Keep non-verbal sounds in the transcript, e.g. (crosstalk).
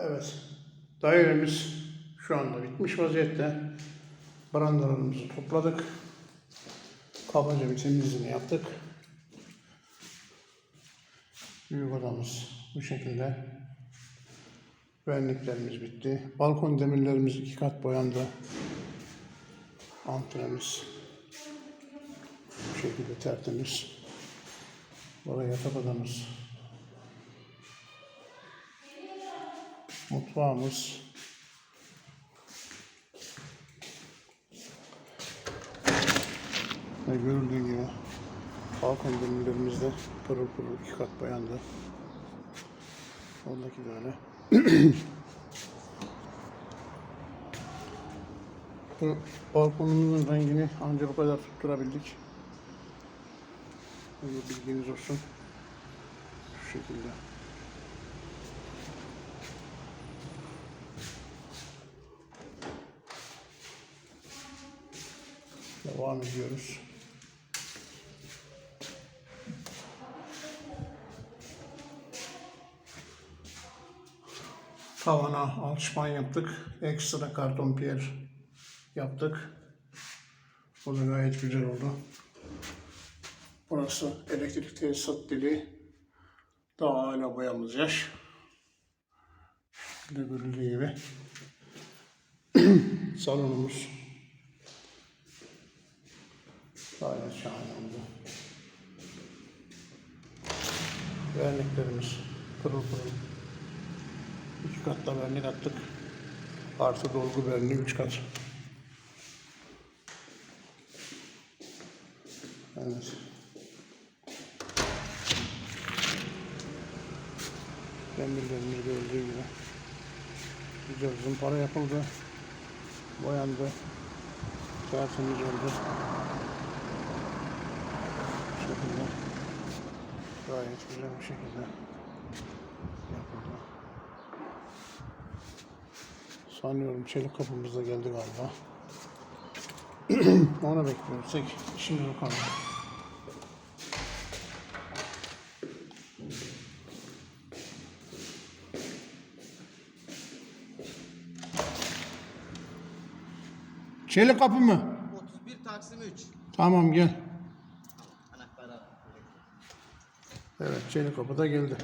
Evet. Dairemiz şu anda bitmiş vaziyette. Brandalarımızı topladık. Kabaca bir temizliğini yaptık. Büyük odamız bu şekilde. Benliklerimiz bitti. Balkon demirlerimiz iki kat boyandı. Antremiz bu şekilde tertemiz. Buraya yatak odamız. Mutfağımız. Ve görüldüğü gibi balkon demirlerimiz de pırıl pırıl iki kat boyandı. Oradaki de öyle. (clears throat) Bu balkonumuzun rengini ancak o kadar tutturabildik. Böyle bilginiz olsun. Şu şekilde. Devam ediyoruz. Tavana alçıpan yaptık. Ekstra karton piyer yaptık. O da gayet güzel oldu. Burası elektrik tesisat dili. Daha hala boyamız yaş. Şöyle görüldüğü gibi. (clears throat) Salonumuz. Gayet şahane oldu. Verniklerimiz pırıl pırıl. İki katta vernik attık. Artı dolgu verniği üç kat. Evet. Demirlerimiz gördüğü gibi. Güzel zımpara yapıldı. Boyandı. Tertemiz oldu. Bu şekilde. Gayet güzel bir şekilde yapıldı. Sanıyorum çelik kapımız da geldi galiba. (clears throat) Onu bekliyoruz. Şimdi bakalım. Çelik kapı mı? 31 Taksim 3. Tamam gel. Evet çelik kapı da geldi.